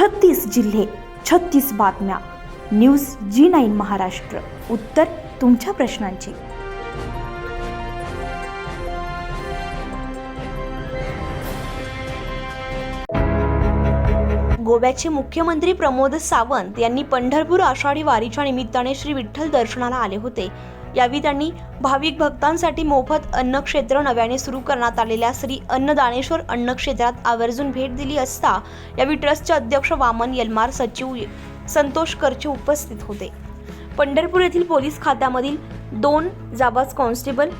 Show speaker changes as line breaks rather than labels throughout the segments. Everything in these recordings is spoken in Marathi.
छत्तीस जिल्हे छत्तीस बातम्या. News G nine Maharashtra. उत्तर तुमच्या प्रश्नांची. गोव्याचे मुख्यमंत्री प्रमोद सावंत यांनी पंढरपूर आषाढी वारीच्या निमित्ताने श्री विठ्ठल दर्शनाला आले होते. यावेळी त्यांनी भाविक भक्तांसाठी मोफत अन्नक्षेत्र नव्याने सुरू करण्यात आलेल्या श्री अन्नदानेश्वर अन्नक्षेत्रात आवर्जून भेट दिली असता यावेळी ट्रस्टचे अध्यक्ष वामन यलमार सचिव संतोष करचे उपस्थित होते. पंढरपूर येथील पोलीस खात्यामधील दोन जाबाज कॉन्स्टेबल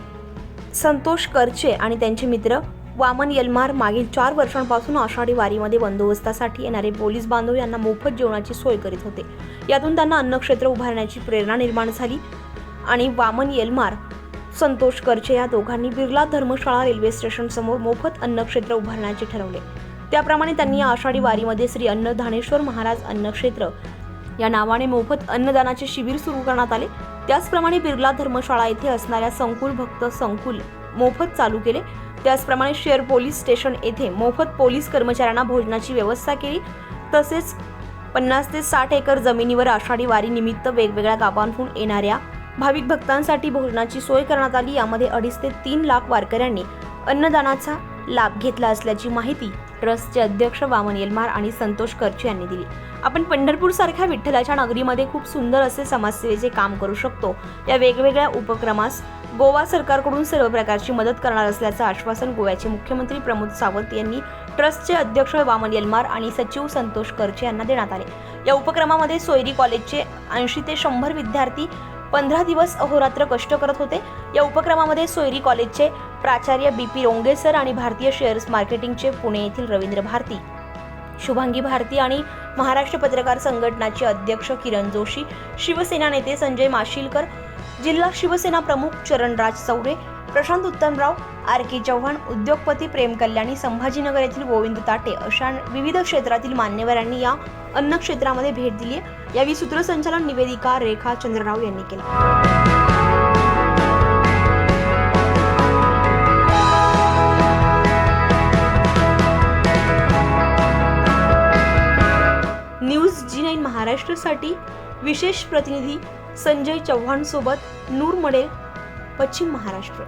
संतोष करचे आणि त्यांचे मित्र वामन यलमार मागील चार वर्षांपासून आषाढी वारीमध्ये बंदोबस्तासाठी येणारे पोलीस बांधव यांना मोफत जेवणाची सोय करीत होते. यातून त्यांना अन्नक्षेत्र उभारण्याची प्रेरणा निर्माण झाली. आणि वामन येलमार संतोष करचे या दोघांनी बिर्ला धर्मशाळा रेल्वे स्टेशन समोर मोफत अन्नक्षेत्र उभारण्याचे ठरवले. त्याप्रमाणे त्यांनी आषाढी वारीमध्ये श्री अन्नधानेश्वर महाराज अन्नक्षेत्र या नावाने मोफत अन्नदानाचे शिबिर सुरू करण्यात आले. त्याचप्रमाणे बिर्ला धर्मशाळा येथे असणाऱ्या संकुल भक्त संकुल मोफत चालू केले. त्याचप्रमाणे शेअर पोलीस स्टेशन येथे मोफत पोलीस कर्मचाऱ्यांना भोजनाची व्यवस्था केली. तसेच पन्नास ते साठ एकर जमिनीवर आषाढी वारी निमित्त वेगवेगळ्या गावांहून येणाऱ्या भाविक भक्तांसाठी भोजनाची सोय करण्यात आली. यामध्ये अडीच ते तीन लाख वारकऱ्यांनी अन्नदानाचा लाभ घेतला असल्याची माहिती ट्रस्टचे अध्यक्ष वामन येलमार आणि संतोष करचे यांनी दिली. आपण पंढरपूर सारख्या विठ्ठलाच्या नगरीमध्ये खूप सुंदर असे समाजसेवेचे काम करू शकतो. या वेगवेगळ्या उपक्रमास गोवा सरकारकडून सर्व प्रकारची मदत करणार असल्याचं आश्वासन गोव्याचे मुख्यमंत्री प्रमोद सावंत यांनी ट्रस्टचे अध्यक्ष वामन येलमार आणि सचिव संतोष करचे यांना देण्यात आले. या उपक्रमामध्ये सोयरी कॉलेजचे ऐंशी ते शंभर विद्यार्थी पंधरा दिवस अहोरात्र कष्ट करत होते. या उपक्रमामध्ये सोयरी कॉलेजचे प्राचार्य बी पी रोंगे सर आणि भारतीय शेअर्स मार्केटिंगचे पुणे येथील रवींद्र भारती. शुभांगी भारती आणि महाराष्ट्र पत्रकार संघटनाचे अध्यक्ष किरण जोशी शिवसेना नेते संजय माशिलकर जिल्हा शिवसेना प्रमुख चरणराज चौरे प्रशांत उत्तमराव आर के चव्हाण उद्योगपती प्रेम कल्याणी संभाजीनगर येथील गोविंद ताटे अशा विविध क्षेत्रातील मान्यवरांनी या अन्न क्षेत्रामध्ये भेट दिली आहे. यावेळी सूत्रसंचालन निवेदिका रेखा चंद्रराव यांनी केले. न्यूज जी नाईन महाराष्ट्रसाठी विशेष प्रतिनिधी संजय चव्हाण सोबत नूर मडेल पश्चिम महाराष्ट्र.